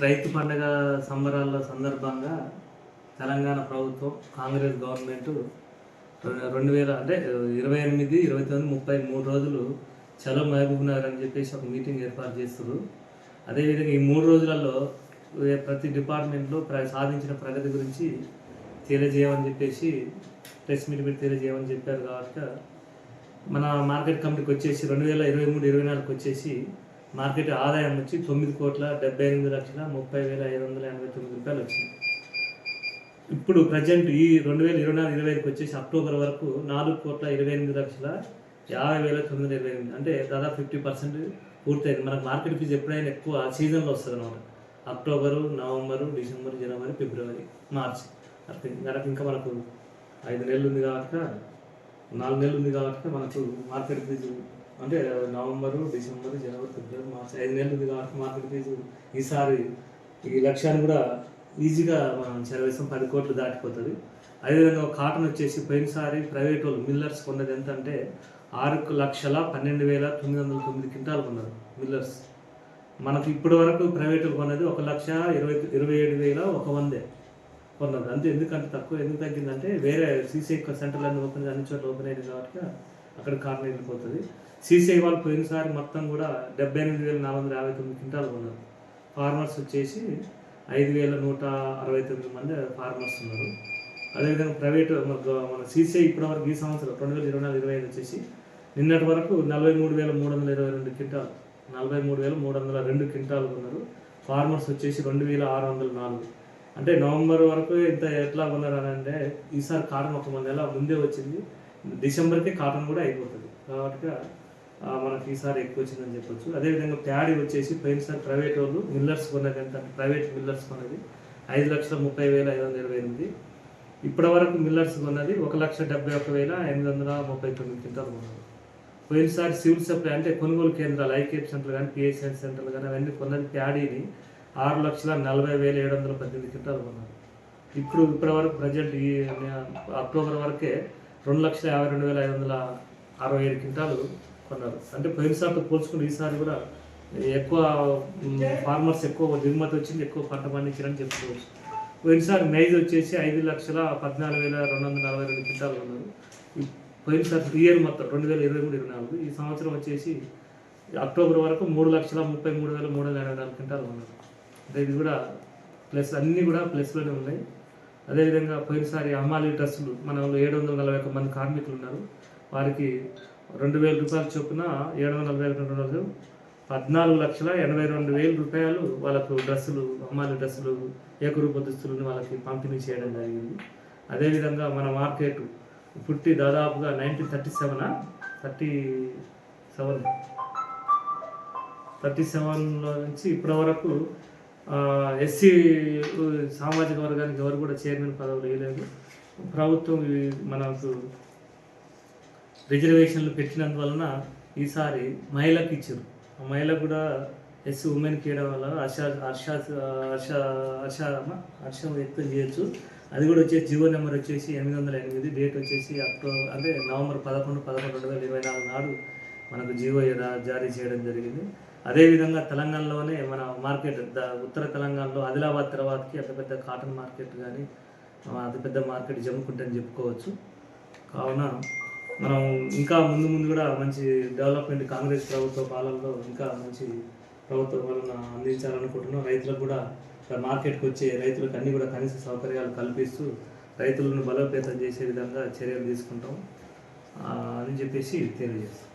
రైతు పండుగ సంబరాల సందర్భంగా తెలంగాణ ప్రభుత్వం కాంగ్రెస్ గవర్నమెంట్ రెండు వేల అంటే ఇరవై ఎనిమిది ఇరవై తొమ్మిది ముప్పై మూడు రోజులు చలో మహబూబ్ నగర్ అని చెప్పేసి ఒక మీటింగ్ ఏర్పాటు చేస్తారు అదేవిధంగా ఈ మూడు రోజులలో ప్రతి డిపార్ట్మెంట్లో ప్ర సాధించిన ప్రగతి గురించి తెలియజేయమని చెప్పేసి ప్రెస్ మీట్ పెట్టి తెలియజేయమని చెప్పారు కాబట్టి మన మార్కెట్ కమిటీకి వచ్చేసి రెండు వేల ఇరవై మూడు ఇరవై నాలుగుకి వచ్చేసి మార్కెట్ ఆదాయం వచ్చి తొమ్మిది కోట్ల డెబ్బై ఎనిమిది లక్షల ముప్పై వేల ఐదు వందల ఎనభై తొమ్మిది రూపాయలు వచ్చింది. ఇప్పుడు ప్రజెంట్ ఈ రెండు వేల ఇరవై నాలుగు ఇరవై ఐదుకి వచ్చేసి అక్టోబర్ వరకు నాలుగు కోట్ల ఇరవై ఎనిమిది లక్షల యాభై వేల తొమ్మిది వందల ఇరవై ఎనిమిది అంటే దాదాపు ఫిఫ్టీ పర్సెంట్ పూర్తయింది. మనకు మార్కెట్ ఫీజు ఎప్పుడైనా ఎక్కువ సీజన్లో వస్తుంది అనమాట అక్టోబరు నవంబరు డిసెంబర్ జనవరి ఫిబ్రవరి మార్చ్. అట్లా ఇంకా మనకు ఐదు నెలలు ఉంది కాబట్టి నాలుగు నెలలు ఉంది కాబట్టి మనకు మార్కెట్ ఫీజు అంటే నవంబరు డిసెంబర్ జనవరి ఫిబ్రవరి మార్చ్ ఐదు నెలలు కాబట్టి మార్కెట్ ఫీజు ఈసారి ఈ లక్ష్యాన్ని కూడా ఈజీగా మనం చేరవేస్తాం పది కోట్లు దాటిపోతుంది. అదేవిధంగా కాటన్ వచ్చేసి పోయినసారి ప్రైవేట్ వాళ్ళు మిల్లర్స్ కొన్నది ఎంత అంటే ఆరు లక్షల పన్నెండు వేల తొమ్మిది వందల తొమ్మిది క్వింటాలు కొన్నారు మిల్లర్స్. మనకు ఇప్పటి వరకు ప్రైవేట్ వాళ్ళు కొన్నది ఒక లక్ష ఇరవై ఇరవై ఏడు వేల ఒక వందే కొన్నది. అంతే ఎందుకంటే తక్కువ ఎందుకు తగ్గిందంటే వేరే సీసీ సెంటర్లన్నీ ఓపెన్ అన్ని చోట్ల ఓపెన్ అయింది కాబట్టి అక్కడ కారణం వెళ్ళిపోతుంది. సీసీఐ వాళ్ళు పోయినసారి మొత్తం కూడా డెబ్బై ఎనిమిది వేల నాలుగు వందల యాభై తొమ్మిది క్వింటాలు ఉన్నారు ఫార్మర్స్ వచ్చేసి ఐదు వేల నూట అరవై తొమ్మిది మంది ఫార్మర్స్ ఉన్నారు. అదేవిధంగా ప్రైవేట్ మన సీసీఐ ఇప్పటివరకు ఈ సంవత్సరం రెండు వేల ఇరవై నాలుగు ఇరవై ఐదు వచ్చేసి నిన్నటి వరకు నలభై మూడు వేల మూడు వందల ఇరవై రెండు క్వింటాలు నలభై మూడు వేల మూడు వందల రెండు క్వింటాలు ఉన్నారు ఫార్మర్స్ వచ్చేసి రెండు వేల ఆరు వందల నాలుగు. అంటే నవంబర్ వరకు ఇంత ఎట్లా ఉన్నారు అని అంటే ఈసారి కారణం ఒక మంది ఎలా ముందే వచ్చింది. డిసెంబర్కి కాటన్ కూడా అయిపోతుంది. కాబట్టి మనకి ఈసారి ఎక్కువ వచ్చిందని చెప్పొచ్చు. అదేవిధంగా ప్యాడీ వచ్చేసి పోయినసారి ప్రైవేట్ వాళ్ళు మిల్లర్స్ కొన్నది ఎంత ప్రైవేట్ మిల్లర్స్ కొన్నది. ఐదు లక్షల ముప్పై వేల ఐదు వందల ఇరవై ఎనిమిది. ఇప్పటి వరకు మిల్లర్స్ కొన్నది ఒక లక్ష డెబ్బై ఒక వేల ఎనిమిది వందల ముప్పై తొమ్మిది క్వింటాలు కొన్నారు. పోయినసారి సివిల్ సప్లై అంటే కొనుగోలు కేంద్రాలు ఐకేప్ సెంటర్ కానీ పిఎస్ఎన్ సెంటర్లు కానీ అవన్నీ కొన్నది ప్యాడీని ఆరు లక్షల నలభై వేల ఏడు వందల పద్దెనిమిది క్వింటాలు కొన్నారు. ఇప్పుడు ఇప్పటి వరకు ప్రజెంట్ ఈ అక్టోబర్ వరకే రెండు లక్షల యాభై రెండు వేల ఐదు వందల అరవై ఏడు క్వింటాలు కొన్నారు. అంటే పోయినసారితో పోల్చుకుని ఈసారి కూడా ఎక్కువ ఫార్మర్స్ ఎక్కువ దిగుమతి వచ్చింది ఎక్కువ పంట పండించారని చెప్పుకోవచ్చు. పోయినసారి నైజ్ వచ్చేసి ఐదు లక్షల పద్నాలుగు వేల రెండు వందల నలభై రెండు క్వింటాలు ఉన్నారు ఈ పోయినసారి ఇయర్ మొత్తం రెండు వేల ఇరవై మూడు ఇరవై నాలుగు. ఈ సంవత్సరం వచ్చేసి అక్టోబర్ వరకు మూడు లక్షల ముప్పై మూడు వేల మూడు వందల ఎనభై నాలుగు క్వింటాలు ఉన్నారు అంటే ఇది కూడా ప్లస్ అన్నీ కూడా ప్లస్లోనే ఉన్నాయి. అదేవిధంగా పోయినసారి అమ్మాలి ట్రస్టులు మనలో ఏడు వందల నలభై ఒక్క మంది కార్మికులు ఉన్నారు వారికి రెండు వేల రూపాయల చొప్పున ఏడు వందల నలభై రెండు రోజులు పద్నాలుగు లక్షల ఎనభై రెండు వేల రూపాయలు వాళ్ళకు డ్రెస్సులు అమ్మాలి డ్రెస్సులు ఏకరూప దుస్తులను వాళ్ళకి పంపిణీ చేయడం జరిగింది. అదేవిధంగా మన మార్కెట్ పుట్టి దాదాపుగా nineteen thirty seven thirty seven. Thirty సెవెన్లో నుంచి ఇప్పటి వరకు ఎస్సీ సామాజిక వర్గానికి ఎవరు కూడా చైర్మన్ పదవులు వేయలేదు ప్రభుత్వం మనకు రిజర్వేషన్లు పెట్టినందువలన ఈసారి మహిళకు ఇచ్చారు. ఆ మహిళకు కూడా ఎస్సీ ఉమెన్కి కేయడం వల్ల హర్ష హర్ష హర్ష హర్ష హర్షం వ్యక్తం చేయొచ్చు. అది కూడా వచ్చేసి జీవో నెంబర్ వచ్చేసి ఎనిమిది వందల ఎనిమిది డేట్ వచ్చేసి అక్టోబర్ అంటే నవంబర్ పదకొండు పదకొండు రెండు వేల ఇరవై నాలుగు నాడు మనకు జీవో జారీ చేయడం జరిగింది. అదేవిధంగా తెలంగాణలోనే మన మార్కెట్ ద ఉత్తర తెలంగాణలో ఆదిలాబాద్ తర్వాతకి అతిపెద్ద కాటన్ మార్కెట్ కానీ అతిపెద్ద మార్కెట్ జమ్ముకుంటే అని చెప్పుకోవచ్చు. కావున మనం ఇంకా ముందు ముందు కూడా మంచి డెవలప్మెంట్ కాంగ్రెస్ ప్రభుత్వ పాలనలో ఇంకా మంచి ప్రభుత్వ పాలన అందించాలనుకుంటున్నాం. రైతులకు కూడా ఇక్కడ మార్కెట్కి వచ్చే రైతులకు అన్ని కూడా కనీస సౌకర్యాలు కల్పిస్తూ రైతులను బలోపేతం చేసే విధంగా చర్యలు తీసుకుంటాం. అని చెప్పేసి తెలియజేస్తాం.